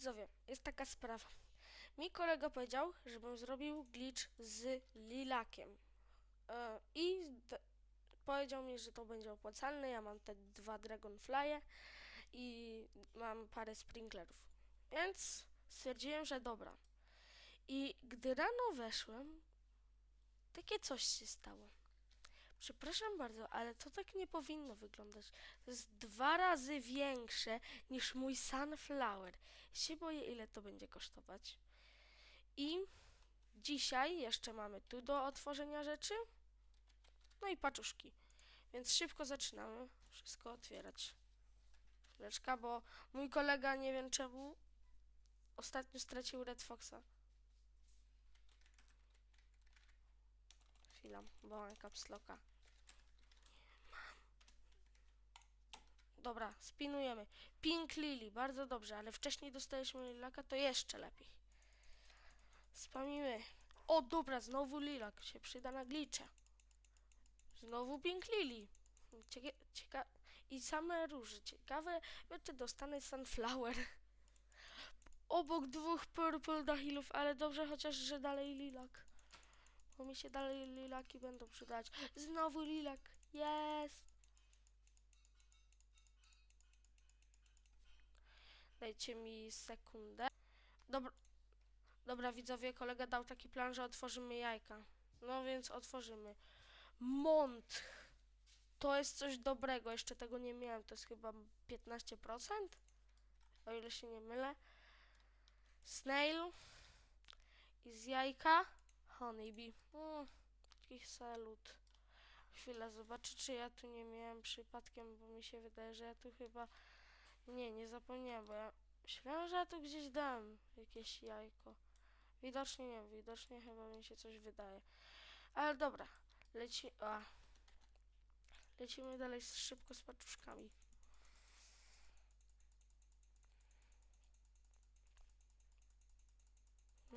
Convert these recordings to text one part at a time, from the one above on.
widzowie, jest taka sprawa. Mi kolega powiedział, żebym zrobił glitch z lilakiem. E, I powiedział mi, że to będzie opłacalne. Ja mam te dwa dragonflye i mam parę sprinklerów. Więc stwierdziłem, że dobra. I gdy rano weszłem, takie coś się stało. Przepraszam bardzo, ale to tak nie powinno wyglądać. To jest dwa razy większe niż mój sunflower. Się boję, ile to będzie kosztować. I dzisiaj jeszcze mamy tu do otworzenia rzeczy. No i paczuszki. Więc szybko zaczynamy wszystko otwierać. Chwileczka, bo mój kolega nie wiem czemu ostatnio stracił Red Foxa. Chwila, bo mam caps locka. Dobra, spinujemy. Pink Lily, bardzo dobrze, ale wcześniej dostaliśmy lilaka, to jeszcze lepiej. Spamimy. O, dobra, znowu lilak się przyda na glicze. Znowu Pink Lily. Cieka cieka I same róże. Ciekawe, czy dostanę Sunflower. Obok dwóch Purple Dahilów, ale dobrze chociaż, że dalej lilak. Bo mi się dalej lilaki będą przydać. Znowu lilak. Jest. Dajcie mi sekundę. Dobra, dobra widzowie, kolega dał taki plan, że otworzymy jajka. No więc otworzymy. Mont. To jest coś dobrego, jeszcze tego nie miałem. To jest chyba 15%? O ile się nie mylę. Snail. I z jajka. Honeybee. Mm, taki salut. Chwila, zobaczę, czy ja tu nie miałem przypadkiem, bo mi się wydaje, że ja tu chyba... Nie, nie zapomniałem, bo ja myślałem, że ja tu gdzieś dam jakieś jajko. Widocznie nie, widocznie chyba mi się coś wydaje. Ale dobra, leci... A. Lecimy dalej szybko z paczuszkami.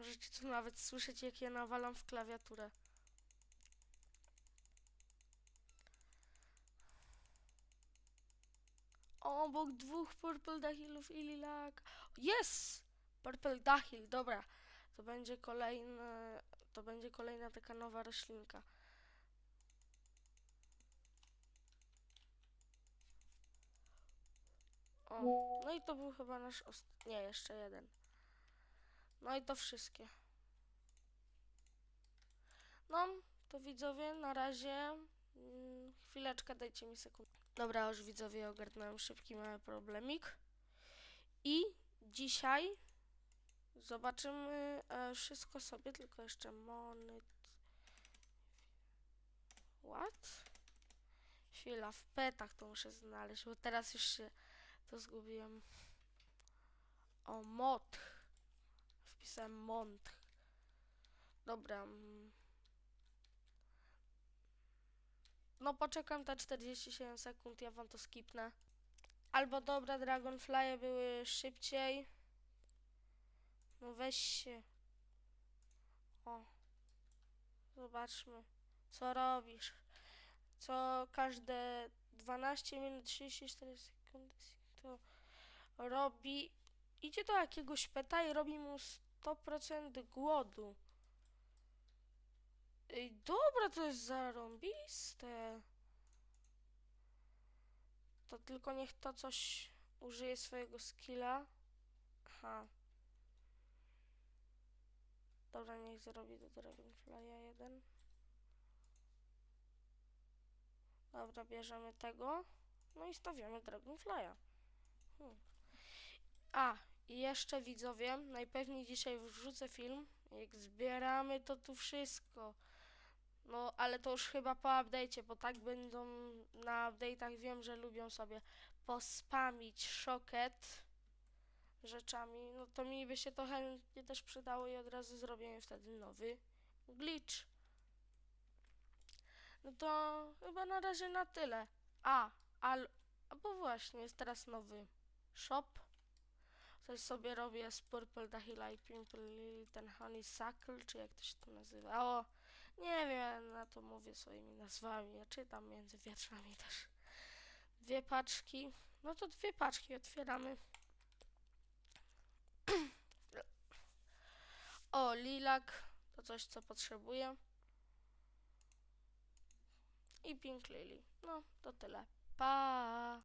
Możecie tu nawet słyszeć, jak ja nawalam w klawiaturę. Obok dwóch Purple Dahilów i Lilak. Yes! Purple Dahil, dobra. To będzie kolejny, to będzie kolejna taka nowa roślinka. O, no i to był chyba nasz ost... Nie, jeszcze jeden. No i to wszystkie. No, to widzowie, na razie. Mm, chwileczkę, dajcie mi sekundę. Dobra, już widzowie ogarnąłem szybki mały problemik. I dzisiaj zobaczymy e, wszystko sobie, tylko jeszcze monet. What? Chwila, w petach to muszę znaleźć, bo teraz już się to zgubiłem. O, mot. Wpisałem mont. Dobra. mm. No poczekam te 47 sekund, ja wam to skipnę. Albo dobra, Dragonfly były szybciej. No weź się. O. Zobaczmy, co robisz. Co każde 12 minut 34 sekundy to robi. Idzie do jakiegoś peta i robi mu 100% głodu. Ej, dobra, to jest zarąbiste. To tylko niech to coś użyje swojego skilla. Aha. Dobra, niech zrobi do Dragonfly'a jeden. Dobra, bierzemy tego. No i stawiamy Dragonfly'a. Hmm. A, i jeszcze widzowie, najpewniej dzisiaj wrzucę film, jak zbieramy to tu wszystko. No, ale to już chyba po update'cie, bo tak będą na update'ach, wiem, że lubią sobie pospamić szoket rzeczami, no to mi by się to chętnie też przydało i od razu zrobimy wtedy nowy glitch. No to chyba na razie na tyle. A, al, a bo właśnie, jest teraz nowy shop. Coś sobie robię z Purple Dahila i Pimple Lily, ten Honeysuckle, czy jak to się to nazywało. Nie wiem, na to mówię swoimi nazwami, ja czytam między wierszami też. Dwie paczki, no to dwie paczki otwieramy. O, lilak to coś, co potrzebuję. I Pink Lily. No, to tyle. Pa!